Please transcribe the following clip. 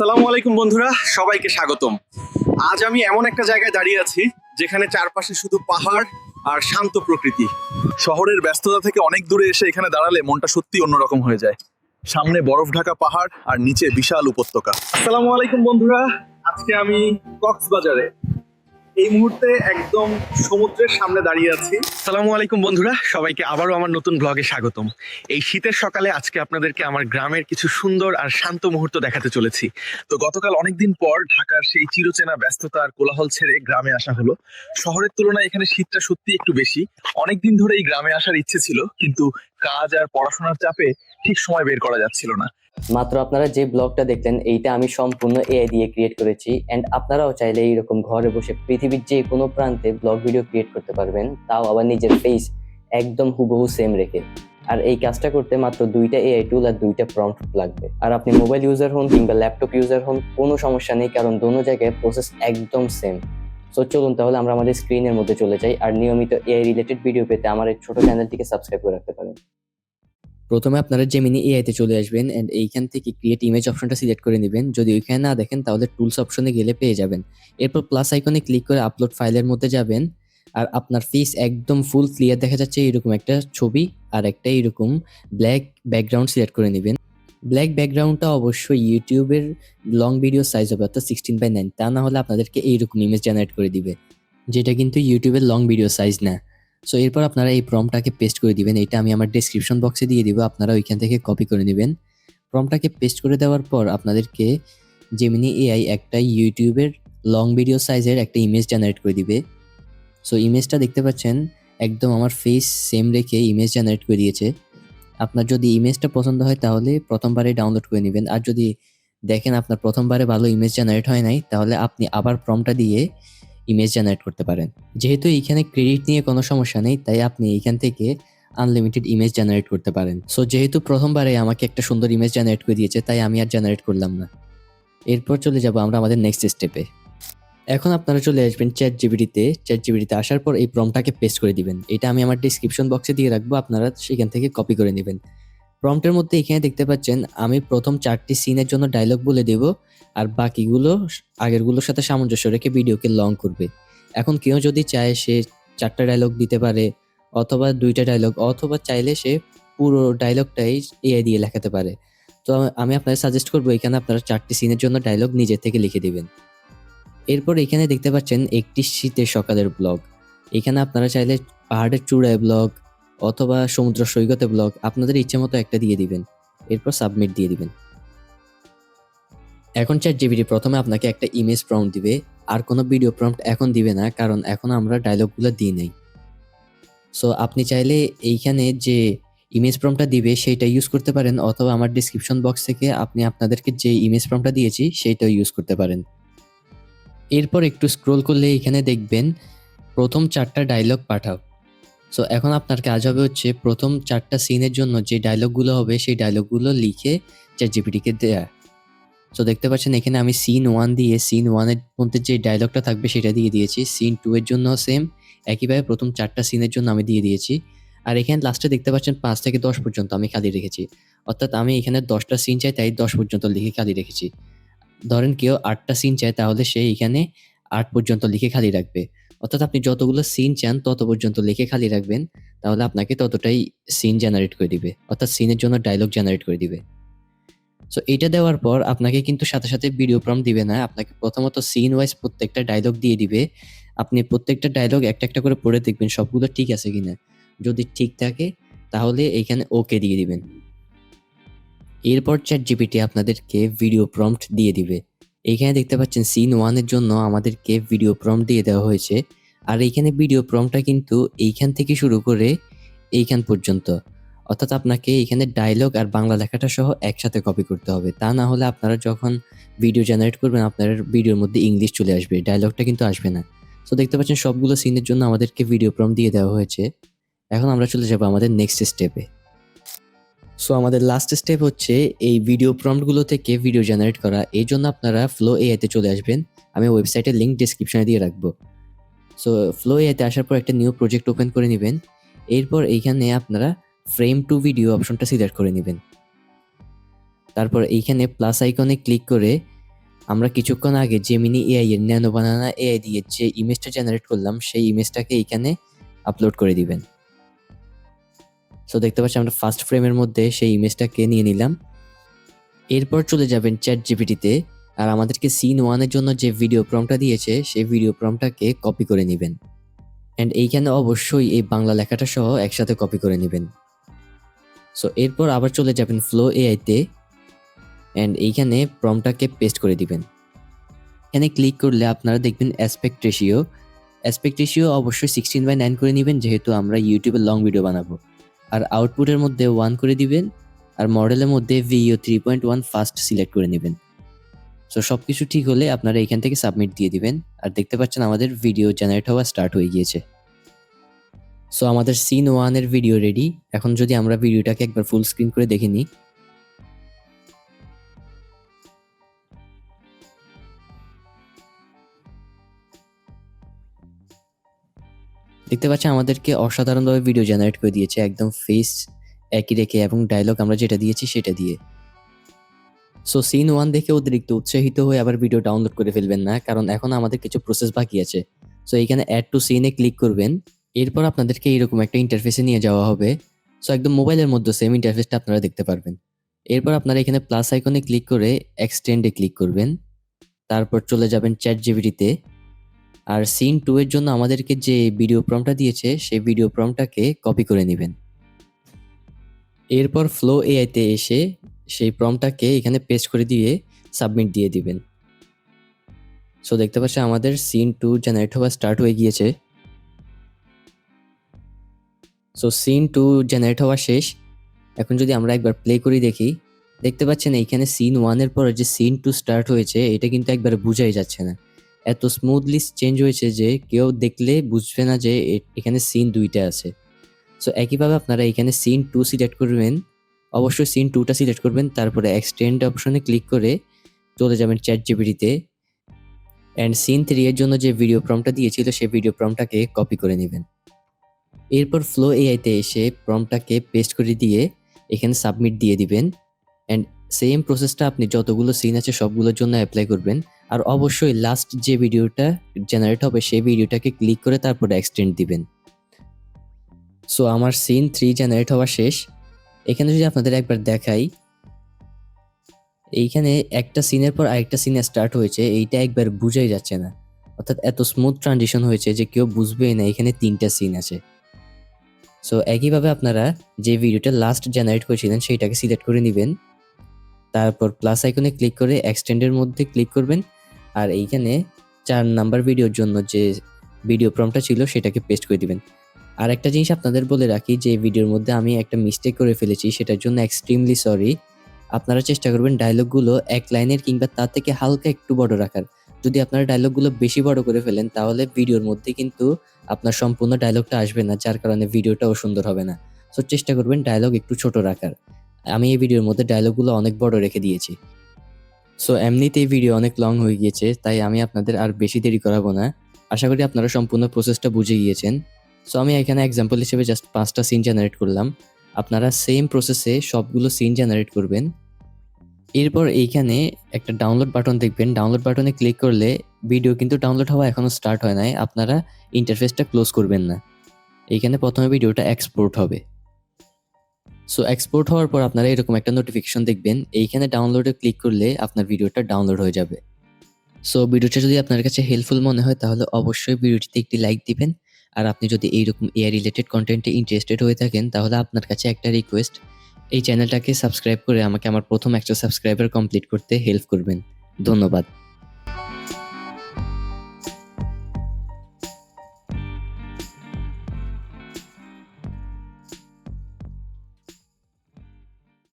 সালামু আলাইকুম বন্ধুরা, সবাইকে স্বাগতম। আজ আমি এমন একটা জায়গায় দাঁড়িয়ে আছি, যেখানে চারপাশে শুধু পাহাড় আর শান্ত প্রকৃতি। শহরের ব্যস্ততা থেকে অনেক দূরে এসে এখানে দাঁড়ালে মনটা সত্যি অন্যরকম হয়ে যায়। সামনে বরফ ঢাকা পাহাড় আর নিচে বিশাল উপত্যকা। আসসালামু আলাইকুম বন্ধুরা, আজকে আমি কক্সবাজারে। এই মুহূর্তে একদম সমুদ্রের সামনে দাঁড়িয়ে আছি। আসসালামু আলাইকুম বন্ধুরা, সবাইকে আবারও আমার নতুন ব্লগে স্বাগতম। এই শীতের সকালে আজকে আপনাদেরকে আমার গ্রামের কিছু সুন্দর আর শান্ত মুহূর্ত দেখাতে চলেছি। তো গতকাল অনেকদিন পর ঢাকার সেই চিরচেনা ব্যস্ততা আর কোলাহল ছেড়ে গ্রামে আসা হলো। শহরের তুলনায় এখানে শীতটা সত্যি একটু বেশি। অনেকদিন ধরে এই গ্রামে আসার ইচ্ছে ছিল, কিন্তু কাজ আর পড়াশোনার চাপে ঠিক সময় বের করা যাচ্ছিল না। মাত্র আপনারা যে ব্লগটা দেখলেন, এইটা আমি সম্পূর্ণ এআই দিয়ে ক্রিয়েট করেছি। অ্যান্ড আপনারাও চাইলে এইরকম ঘরে বসে পৃথিবীর যে কোনো প্রান্তে ব্লগ ভিডিও ক্রিয়েট করতে পারবেন। তাও আবার নিজের ফেস একদম হুবহু সেম রেখে। আর এই কাজটা করতে মাত্র দুইটা এআই টুল আর দুইটা প্রম্পট লাগবে। আর আপনি মোবাইল ইউজার হন কিংবা ল্যাপটপ ইউজার হন, কোনো সমস্যা নেই, কারণ দোনো জায়গায় প্রসেস একদম সেম সো চলুন তাহলে আমরা আমাদের স্ক্রিনের মধ্যে চলে যাই। আর নিয়মিত এআই রিলেটেড ভিডিও পেতে আমার এই ছোট চ্যানেলটিকে সাবস্ক্রাইব করে রাখতে পারেন। প্রথমে আপনারা জেমিনি এআইতে চলে আসবেন অ্যান্ড এইখান থেকে ক্রিয়েট ইমেজ অপশনটা সিলেক্ট করে নেবেন। যদি ওইখানে না দেখেন, তাহলে টুলস অপশনে গেলে পেয়ে যাবেন। এরপর প্লাস আইকনে ক্লিক করে আপলোড ফাইলের মধ্যে যাবেন। আর আপনার ফেস একদম ফুল ক্লিয়ার দেখা যাচ্ছে এরকম একটা ছবি আর একটা এরকম ব্ল্যাক ব্যাকগ্রাউন্ড সিলেক্ট করে নেবেন। ব্ল্যাক ব্যাকগ্রাউন্ডটা অবশ্যই ইউটিউবের লং ভিডিও সাইজ হবে, অর্থাৎ সিক্সটিন বাই নাইন তা না হলে আপনাদেরকে এইরকম ইমেজ জেনারেট করে দিবে, যেটা কিন্তু ইউটিউবের লং ভিডিও সাইজ না। সো এরপর আপনারা এই প্রমটাকে পেস্ট করে দিবেন। এটা আমি আমার ডেসক্রিপশন বক্সে দিয়ে দিব। আপনারা ওইখান থেকে কপি করে নেবেন। প্রমটাকে পেস্ট করে দেওয়ার পর আপনাদেরকে জেমিনি এআই একটা ইউটিউবের লং ভিডিও সাইজের একটা ইমেজ জেনারেট করে দিবে। সো ইমেজটা দেখতে পাচ্ছেন, একদম আমার ফেস সেম রেখে ইমেজ জেনারেট করে দিয়েছে। আপনার যদি ইমেজটা পছন্দ হয় তাহলে প্রথমবারে ডাউনলোড করে নেবেন। আর যদি দেখেন আপনার প্রথমবারে ভালো ইমেজ জেনারেট হয় নাই, তাহলে আপনি আবার প্রমটা দিয়ে ইমেজ জেনারেট করতে পারেন। যেহেতু এইখানে ক্রেডিট নিয়ে কোনো সমস্যা নেই, তাই আপনি এইখান থেকে আনলিমিটেড ইমেজ জেনারেট করতে পারেন। সো যেহেতু প্রথমবারে আমাকে একটা সুন্দর ইমেজ জেনারেট করে দিয়েছে, তাই আমি আর জেনারেট করলাম না। এরপর চলে যাব আমরা আমাদের নেক্সট স্টেপে এখন আপনারা চলে আসবেন চ্যাট জিবিটিতে চ্যাট জিবিটিতে আসার পর এই প্রমটাকে পেস্ট করে দিবেন। এটা আমি আমার ডিসক্রিপশন বক্সে দিয়ে রাখব, আপনারা সেখান থেকে কপি করে নেবেন। প্রম্পটের মধ্যে এখানে দেখতে পাচ্ছেন, আমি প্রথম চারটি সিনের জন্য ডায়লগ বলে দেব, আর বাকিগুলো আগেরগুলোর সাথে সামঞ্জস্য রেখে ভিডিওকে লং করবে। এখন কেউ যদি চায় সে চারটা ডায়লগ দিতে পারে, অথবা দুইটা ডায়লগ অথবা চাইলে সে পুরো ডায়লগটাই এআই দিয়ে লেখাতে পারে। তো আমি আপনাদের সাজেস্ট করব, এখানে আপনারা চারটি সিনের জন্য ডায়লগ নিজের থেকে লিখে দিবেন। এরপর এখানে দেখতে পাচ্ছেন, একটি শীতের সকালের ব্লগ এখানে আপনারা চাইলে পাহাড়ের চূড়ায় ব্লগ অথবা সমুদ্র সৈকতে ব্লগ আপনাদের ইচ্ছে মতো একটা দিয়ে দিবেন। এরপর সাবমিট দিয়ে দিবেন। এখন চ্যাট জিবিটি প্রথমে আপনাকে একটা ইমেজ প্রম্পট দিবে। আর কোনো ভিডিও প্রম্পট এখন দিবে না, কারণ এখন আমরা ডায়লগগুলো দিই নেই। সো আপনি চাইলে এইখানে যে ইমেজ প্রম্পটটা দিবে, সেইটা ইউজ করতে পারেন। অথবা আমার ডিসক্রিপশন বক্স থেকে আপনি আপনাদেরকে যে ইমেজ প্রম্পটটা দিয়েছি, সেইটাও ইউজ করতে পারেন। এরপর একটু স্ক্রোল করলে এখানে দেখবেন, প্রথম চারটা ডায়লগ পাঠাও। সো এখন আপনার কাজ হবে হচ্ছে প্রথম চারটা সিনের জন্য যে ডায়লগগুলো হবে, সেই ডায়লগগুলো লিখে চ্যাট জিপিটিকে দেয়া। সো দেখতে পাচ্ছেন এখানে আমি সিন ওয়ান দিয়ে সিন ওয়ানের মধ্যে যে ডায়লগটা থাকবে সেটা দিয়ে দিয়েছি। সিন টু এর জন্য সেম একইভাবে প্রথম চারটা সিনের জন্য আমি দিয়ে দিয়েছি। আর এখানে লাস্টে দেখতে পাচ্ছেন পাঁচ থেকে দশ পর্যন্ত আমি খালি রেখেছি। অর্থাৎ আমি এখানে দশটা সিন চাই, তাই দশ পর্যন্ত লিখে খালি রেখেছি। ধরেন কেউ আটটা সিন চায়, তাহলে সে এখানে আট পর্যন্ত লিখে খালি রাখবে। অর্থাৎ আপনি যতগুলো সিন চান, তত পর্যন্ত লিখে খালি রাখবেন, তাহলে আপনাকে ততটাই সিন জেনারেট করে দিবে। অর্থাৎ সিনের জন্য ডায়লগ জেনারেট করে দিবে। সো এটা দেওয়ার পর আপনাকে কিন্তু সাথে সাথে ভিডিও প্রম দিবে না। আপনাকে প্রথমত সিন ওয়াইজ প্রত্যেকটা ডায়লগ দিয়ে দিবে। আপনি প্রত্যেকটা ডায়লগ একটা একটা করে পড়ে দেখবেন সবগুলো ঠিক আছে কিনা। যদি ঠিক থাকে, তাহলে এইখানে ওকে দিয়ে দিবেন। এরপর চ্যাট জিপিটি আপনাদেরকে ভিডিও প্রম্পট দিয়ে দিবে। এইখানে দেখতে পাচ্ছেন সিন ওয়ানের জন্য আমাদেরকে ভিডিও প্রম্পট দিয়ে দেওয়া হয়েছে। আর এইখানে ভিডিও প্রম্পটটা কিন্তু এইখান থেকে শুরু করে এইখান পর্যন্ত। অর্থাৎ আপনাকে এখানে ডায়লগ আর বাংলা লেখাটা সহ একসাথে কপি করতে হবে। তা না হলে আপনারা যখন ভিডিও জেনারেট করবেন, আপনার ভিডিওর মধ্যে ইংলিশ চলে আসবে ডায়লগটা কিন্তু আসবে না। সো দেখতে পাচ্ছেন সবগুলো সিনের জন্য আমাদেরকে ভিডিও প্রম দিয়ে দেওয়া হয়েছে। এখন আমরা চলে যাব আমাদের নেক্সট স্টেপে সো আমাদের লাস্ট স্টেপ হচ্ছে এই ভিডিও প্রম্পটগুলো থেকে ভিডিও জেনারেট করা। এই জন্য আপনারা ফ্লো এআইতে চলে আসবেন। আমি ওয়েবসাইটের লিঙ্ক ডিসক্রিপশনে দিয়ে রাখব। সো ফ্লো এআইতে আসার পর একটা নিউ প্রজেক্ট ওপেন করে নেবেন। এরপর এইখানে আপনারা ফ্রেম টু ভিডিও অপশনটা সিলেক্ট করে নেবেন। তারপর এইখানে প্লাস আইকনে ক্লিক করে আমরা কিছুক্ষণ আগে জেমিনি এআই এর ন্যানো বানানা এআই দিয়ে যে ইমেজটা জেনারেট করলাম, সেই ইমেজটাকে এইখানে আপলোড করে দিবেন। সো দেখতে পাচ্ছি আমরা ফার্স্ট ফ্রেমের মধ্যে সেই ইমেজটাকে নিয়ে নিলাম। এরপর চলে যাবেন চ্যাট জিপিটিতে আর আমাদেরকে সিন ওয়ানের জন্য যে ভিডিও প্রমটা দিয়েছে, সেই ভিডিও প্রমটাকে কপি করে নেবেন। অ্যান্ড এইখানে অবশ্যই এই বাংলা লেখাটা সহ একসাথে কপি করে নেবেন। সো এরপর আবার চলে যাবেন ফ্লো এআইতে অ্যান্ড এইখানে প্রমটাকে পেস্ট করে দিবেন। এখানে ক্লিক করলে আপনারা দেখবেন অ্যাসপেক্ট রেশিও অ্যাসপেক্ট রেশিও অবশ্যই সিক্সটিন বাই নাইন করে নেবেন, যেহেতু আমরা ইউটিউবে লং ভিডিও বানাবো। আর আউটপুটের মধ্যে ওয়ান করে দিবেন, আর মডেলের মধ্যে Veo three point one first select করে নেবেন। সো সব কিছু ঠিক হলে আপনারা এখান থেকে সাবমিট দিয়ে দিবেন, আর দেখতে পাচ্ছেন আমাদের ভিডিও জেনারেট হওয়া স্টার্ট হয়ে গিয়েছে। সো আমাদের সিন ওয়ানের ভিডিও রেডি এখন যদি আমরা ভিডিওটাকে একবার ফুল স্ক্রিন করে দেখে নিই দেখতে পাচ্ছেন, আমাদেরকে অসাধারণভাবে ভিডিও জেনারেট করে দিয়েছে। একদম ফেস একই রেখে এবং ডায়লগ আমরা যেটা দিয়েছি সেটা দিয়ে। সো সিন ওয়ান দেখে অতিরিক্ত উৎসাহিত হয়ে আবার ভিডিও ডাউনলোড করে ফেলবেন না, কারণ এখন আমাদের কিছু প্রসেস বাকি আছে। সো এখানে অ্যাড টু সিনে ক্লিক করবেন। এরপর আপনাদেরকে এরকম একটা ইন্টারফেসে নিয়ে যাওয়া হবে। সো একদম মোবাইলের মধ্যে সেম ইন্টারফেসটা আপনারা দেখতে পারবেন। এরপর আপনারা এখানে প্লাস আইকনে ক্লিক করে এক্সটেন্ডে ক্লিক করবেন। তারপর চলে যাবেন চ্যাট জিবিটিতে আর সিন টু এর জন্য আমাদেরকে যে ভিডিও প্রমটা দিয়েছে, সেই ভিডিও প্রমটাকে কপি করে নেবেন। এরপর ফ্লো এআইতে এসে সেই প্রমটাকে এখানে পেস্ট করে দিয়ে সাবমিট দিয়ে দিবেন। সো দেখতে পাচ্ছেন আমাদের সিন টু জেনারেট হওয়া স্টার্ট হয়ে গিয়েছে। সো সিন টু জেনারেট হওয়া শেষ। এখন যদি আমরা একবার প্লে করি দেখি, দেখতে পাচ্ছেন এইখানে সিন ওয়ানের পরে যে সিন টু স্টার্ট হয়েছে, এটা কিন্তু একবার বুঝাই যাচ্ছে না। এত স্মুথলি চেঞ্জ হয়েছে যে কেউ দেখলে বুঝবে না যে এখানে সিন দুইটা আছে। সো একইভাবে আপনারা এখানে সিন টু সিলেক্ট করবেন। অবশ্যই সিন টুটা সিলেক্ট করবেন, তারপরে এক্সটেন্ড অপশনে ক্লিক করে চলে যাবেন চ্যাট জিবিটিতে অ্যান্ড সিন থ্রি এর জন্য যে ভিডিও প্রমটা দিয়েছিল সেই ভিডিও প্রমটাকে কপি করে নেবেন। এরপর ফ্লো এআইতে এসে প্রমটাকে পেস্ট করে দিয়ে এখানে সাবমিট দিয়ে দিবেন। অ্যান্ড সেম প্রসেসটা আপনি যতগুলো সিন আছে সবগুলোর জন্য অ্যাপ্লাই করবেন। আর অবশ্যই লাস্ট যে ভিডিওটা জেনারেট হবে, সেই ভিডিওটাকে ক্লিক করে তারপরে এক্সটেন্ড দিবেন। সো আমার সিন থ্রি জেনারেট হওয়া শেষ। এখানে যদি আপনাদের একবার দেখাই, এইখানে একটা সিনের পর আরেকটা সিনে স্টার্ট হয়েছে, এইটা একবার বুঝাই যাচ্ছে না। অর্থাৎ এত স্মুথ ট্রানজিশন হয়েছে যে কেউ বুঝবেই না, এখানে তিনটা সিন আছে। সো একইভাবে আপনারা যে ভিডিওটা লাস্ট জেনারেট করেছিলেন, সেইটাকে সিলেক্ট করে নেবেন। তারপর প্লাস আইকনে ক্লিক করে এক্সটেন্ডের মধ্যে ক্লিক করবেন। আর এইখানে চার নাম্বার ভিডিওর জন্য যে ভিডিও প্রমটা ছিল সেটাকে পেস্ট করে দিবেন। আর একটা জিনিস আপনাদের বলে রাখি যে ভিডিওর মধ্যে আমি একটা মিস্টেক করে ফেলেছি, সেটার জন্য এক্সট্রিমলি সরি আপনারা চেষ্টা করবেন ডায়লগগুলো এক লাইনের কিংবা তার থেকে হালকা একটু বড় রাখার। যদি আপনারা ডায়লগগুলো বেশি বড় করে ফেলেন, তাহলে ভিডিওর মধ্যে কিন্তু আপনার সম্পূর্ণ ডায়লগটা আসবে না, যার কারণে ভিডিওটাও সুন্দর হবে না। সো চেষ্টা করবেন ডায়লগ একটু ছোট রাখার। আমি এই ভিডিওর মধ্যে ডায়লগগুলো অনেক বড় রেখে দিয়েছি। সো এমনিতেই ভিডিও অনেক লং হয়ে গিয়েছে, তাই আমি আপনাদের আর বেশি দেরি করাবো না। আশা করি আপনারা সম্পূর্ণ প্রসেসটা বুঝে গিয়েছেন। সো আমি এখানে এক্সাম্পল হিসেবে জাস্ট পাঁচটা সিন জেনারেট করলাম। আপনারা সেম প্রসেসে সবগুলো সিন জেনারেট করবেন। এরপর এইখানে একটা ডাউনলোড বাটন দেখবেন। ডাউনলোড বাটনে ক্লিক করলে ভিডিও কিন্তু ডাউনলোড হওয়া এখনও স্টার্ট হয় নাই। আপনারা ইন্টারফেসটা ক্লোজ করবেন না। এইখানে প্রথমে ভিডিওটা এক্সপোর্ট হবে। সো এক্সপোর্ট হওয়ার পর আপনারা এরকম একটা নোটিফিকেশন দেখবেন। এইখানে ডাউনলোডে ক্লিক করলে আপনার ভিডিওটা ডাউনলোড হয়ে যাবে। সো ভিডিওটা যদি আপনার কাছে হেল্পফুল মনে হয়, তাহলে অবশ্যই ভিডিওটিতে একটি লাইক দিবেন। আর আপনি যদি এইরকম এআই রিলেটেড কন্টেন্টে ইন্টারেস্টেড হয়ে থাকেন, তাহলে আপনার কাছে একটা রিকোয়েস্ট এই চ্যানেলটাকে সাবস্ক্রাইব করে আমাকে আমার প্রথম একটা সাবস্ক্রাইবার কমপ্লিট করতে হেল্প করবেন। ধন্যবাদ।